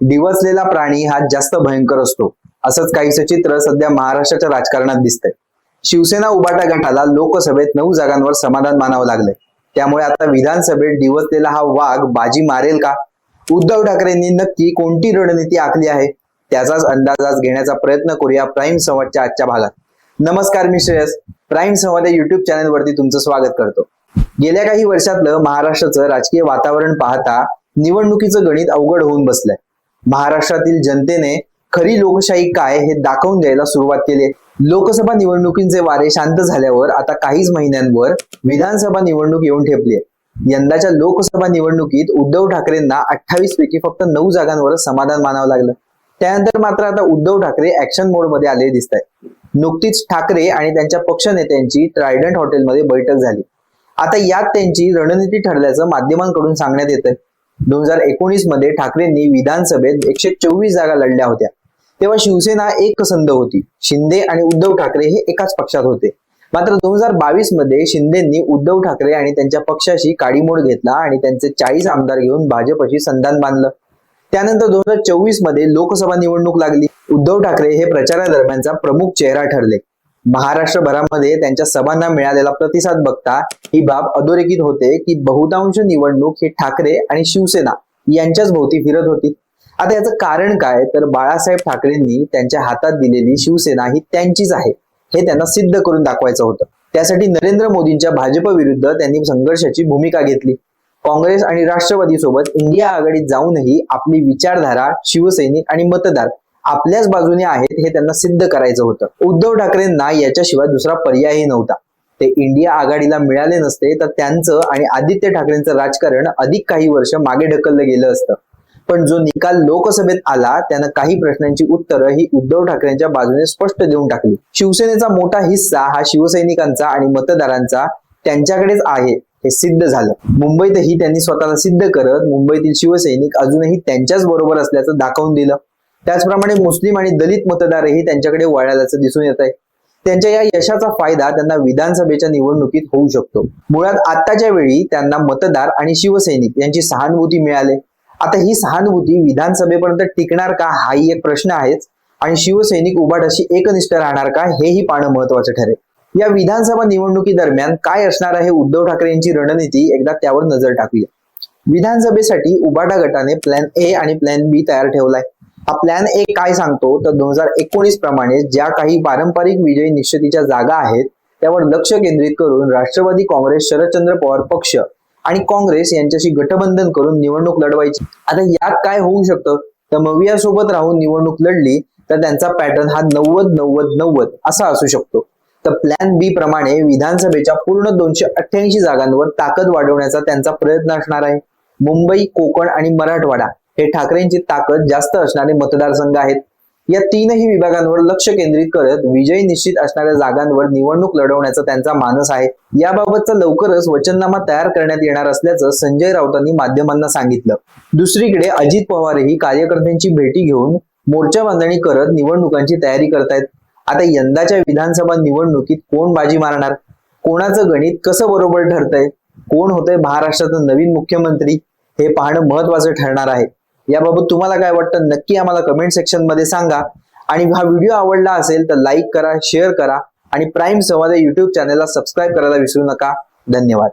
डिवचलेला प्राणी हा जास्त भयंकर असतो. असंच काहीसं चित्र सध्या महाराष्ट्राच्या राजकारणात दिसतंय. शिवसेना उबाटा गटाला लोकसभेत नऊ जागांवर समाधान मानावं लागलंय. त्यामुळे आता विधानसभेत डिवचलेला हा वाघ बाजी मारेल का? उद्धव ठाकरेंनी नक्की कोणती रणनीती आखली आहे? त्याचाच अंदाज आज घेण्याचा प्रयत्न करूया प्राईम संवादच्या आजच्या भागात. नमस्कार मी श्रेयस. प्राईम संवाद या युट्यूब चॅनलवरती तुमचं स्वागत करतो. गेल्या काही वर्षातलं महाराष्ट्राचं राजकीय वातावरण पाहता निवडणुकीचं गणित अवघड होऊन बसलंय. महाराष्ट्रातील जनतेने खरी लोकशाही काय हे दाखवून द्यायला सुरुवात केली लोकसभा निवडणुकींचे वारे शांत झाल्यावर आता काहीच महिन्यांवर विधानसभा निवडणूक येऊन ठेपली यंदाच्या लोकसभा निवडणुकीत उद्धव ठाकरेंना अठ्ठावीस पैकी फक्त नऊ जागांवर समाधान मानावं लागलं. त्यानंतर मात्र आता उद्धव ठाकरे ऍक्शन मोडमध्ये आले दिसत आहेत. नुकतीच ठाकरे आणि त्यांच्या पक्षनेत्यांची ट्रायडंट हॉटेलमध्ये बैठक झाली. आता यात त्यांची रणनीती ठरल्याचं माध्यमांकडून सांगण्यात येतंय. दोन हजार एकोणीसमध्ये ठाकरेंनी विधानसभेत एकशे चोवीस जागा लढल्या होत्या. तेव्हा शिवसेना एक संध होती. शिंदे आणि उद्धव ठाकरे हे एकाच पक्षात होते. मात्र दोन हजार बावीसमध्ये शिंदेंनी उद्धव ठाकरे आणि त्यांच्या पक्षाशी काडीमोड घेतला आणि त्यांचे चाळीस आमदार घेऊन भाजपशी संधान बांधलं. त्यानंतर दोन हजार चोवीसमध्ये लोकसभा निवडणूक लागली. उद्धव ठाकरे हे प्रचारादरम्यानचा प्रमुख चेहरा ठरले. महाराष्ट्रभरामध्ये त्यांच्या सभांना मिळालेला प्रतिसाद बघता ही बाब अधोरेखित होते की बहुतांश निवडणूक ही ठाकरे आणि शिवसेना यांच्याच भोवती फिरत होती. आता याचं कारण काय? तर बाळासाहेब ठाकरेंनी त्यांच्या हातात दिलेली शिवसेना ही त्यांचीच आहे. हे त्यांना सिद्ध करून दाखवायचं होतं. त्यासाठी नरेंद्र मोदींच्या भाजप विरुद्ध त्यांनी संघर्षाची भूमिका घेतली. काँग्रेस आणि राष्ट्रवादी सोबत इंडिया आघाडीत जाऊनही आपली विचारधारा शिवसैनिक आणि मतदार आपल्याच बाजूने आहेत हे त्यांना सिद्ध करायचं होतं. उद्धव ठाकरेंना याच्याशिवाय दुसरा पर्यायही नव्हता. ते इंडिया आघाडीला मिळाले नसते तर त्यांचं आणि आदित्य ठाकरेंचं राजकारण अधिक काही वर्ष मागे ढकललं गेलं असतं. पण जो निकाल लोकसभेत आला त्यानं काही प्रश्नांची उत्तरं ही उद्धव ठाकरेंच्या बाजूने स्पष्ट देऊन टाकली. शिवसेनेचा मोठा हिस्सा हा शिवसैनिकांचा आणि मतदारांचा त्यांच्याकडेच आहे हे सिद्ध झालं. मुंबईतही त्यांनी स्वतःला सिद्ध करत मुंबईतील शिवसैनिक अजूनही त्यांच्याच बरोबर असल्याचं दाखवून दिलं. त्याचप्रमाणे मुस्लिम आणि दलित मतदारही त्यांच्याकडे वळाल्याचं दिसून येत आहे. त्यांच्या या यशाचा फायदा त्यांना विधानसभेच्या निवडणुकीत होऊ शकतो. मुळात आताच्या वेळी त्यांना मतदार आणि शिवसैनिक यांची सहानुभूती मिळाली. आता ही सहानुभूती विधानसभेपर्यंत टिकणार का हाही एक प्रश्न आहेच आणि शिवसैनिक उभाटाशी एकनिष्ठ राहणार का हेही पाहणं महत्वाचं ठरेल. या विधानसभा निवडणुकी दरम्यान काय असणार आहे उद्धव ठाकरे यांची रणनीती एकदा त्यावर नजर टाकूया. विधानसभेसाठी उबाटा गटाने प्लॅन ए आणि प्लॅन बी तयार ठेवलाय. हा प्लॅन ए काय सांगतो? तर दोन हजार एकोणीस प्रमाणे ज्या काही पारंपरिक विजयी निश्चितीच्या जागा आहेत त्यावर लक्ष केंद्रित करून राष्ट्रवादी काँग्रेस शरदचंद्र पवार पक्ष आणि काँग्रेस यांच्याशी गठबंधन करून निवडणूक लढवायची. आता यात काय होऊ शकतं? तर मविया सोबत राहून निवडणूक लढली तर त्यांचा पॅटर्न हा नव्वद नव्वद नव्वद असा असू शकतो. तर प्लॅन बी प्रमाणे विधानसभेच्या पूर्ण दोनशे अठ्ठ्याऐंशी जागांवर ताकद वाढवण्याचा त्यांचा प्रयत्न असणार आहे. मुंबई कोकण आणि मराठवाडा. हे ठाकरेंची ताकद जास्त असणारे मतदारसंघ आहेत. या तीनही विभागांवर लक्ष केंद्रित करत विजय निश्चित असणाऱ्या जागांवर निवडणूक लढवण्याचा त्यांचा मानस आहे. याबाबतचा लवकरच वचननामा तयार करण्यात येणार असल्याचं संजय राऊतांनी माध्यमांना सांगितलं. दुसरीकडे अजित पवारही कार्यकर्त्यांची भेटी घेऊन मोर्चा बांधणी करत निवडणुकांची तयारी करतायत. आता यंदाच्या विधानसभा निवडणुकीत कोण बाजी मारणार? कोणाचं गणित कसं बरोबर ठरतंय? कोण होतंय महाराष्ट्राचं नवीन मुख्यमंत्री? हे पाहणं महत्वाचं ठरणार आहे. याबाबत तुम्हाला काय वाटतं नक्की आम्हाला कमेंट सेक्शनमध्ये सांगा. आणि हा व्हिडिओ आवडला असेल तर लाईक करा शेअर करा. आणि प्राईम संवाद या युट्यूब चॅनलला सबस्क्राईब करायला विसरू नका. धन्यवाद.